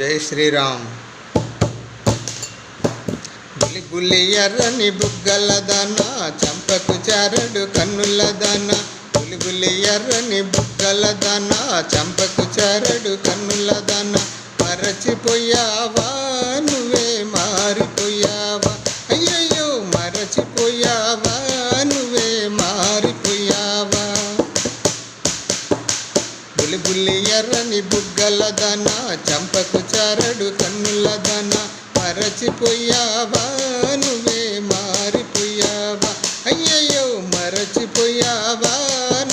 జై Sriram. Bully bully ఎర్రని బుగ్గల దాన చంపకు చారడు కన్నుల దాన. బులి బులి ఎర్రని బుగ్గల దాన చంపకు చారడు కన్నుల దాన. మరచిపోయావా? నువ్వే మారిపోయావా? అయ్యయ్యో మరచిపోయావా? బుల్లి ఎర్రని బుగ్గల దన చంపకు చారడు కన్నుల దన. మరచిపోయావా? నువ్వే మారిపోయావా? అయ్యయ్యో మరచిపోయావా?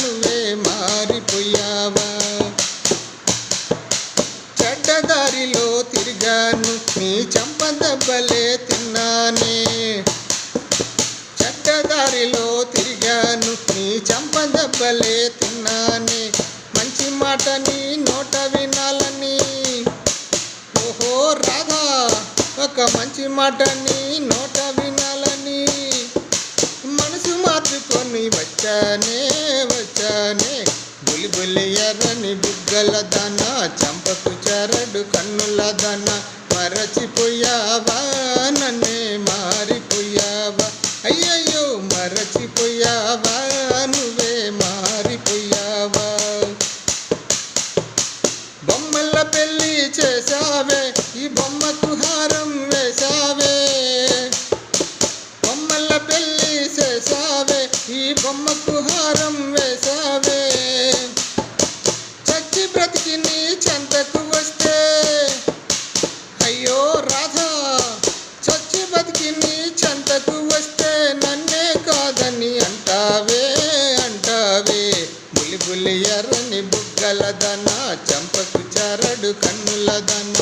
నువ్వే మారిపోయావా? చెడ్డదారిలో తిరిగాను నీ చంపదెబ్బలే తిన్నానే. చెడ్డదారిలో తిరిగాను నీ చంపదెబ్బలే తిన్నానే. మాటని నోట వినాలని. ఓహో రాధా ఒక మంచి మాటని నోట వినాలని. మనసు మార్చుకొని వచ్చానే వచ్చానే. బులి బులి ఎర్రని బుగ్గల దాన చంపకు చెరడు కన్నుల దాన. మరచిపోయావా నన్నే మారిపోయావా? అయ్యయ్యో మరచిపోయావా నువ్వే? బొమ్మల పెళ్ళి చేశావే ఈ బొమ్మకు హారం వేశావే. బొమ్మల పెళ్ళి చేశావే ఈ బొమ్మకు హారం వేశావే. చచ్చి బ్రతికి నీ చెంతకు వస్తే అయ్యో రాధా చచ్చి బ్రతికి నీ చెంతకు వస్తే నన్నే కాదని అంటావే. బులి ఎర్రని బుగ్గల దన చంపకు చరడు కన్నుల దన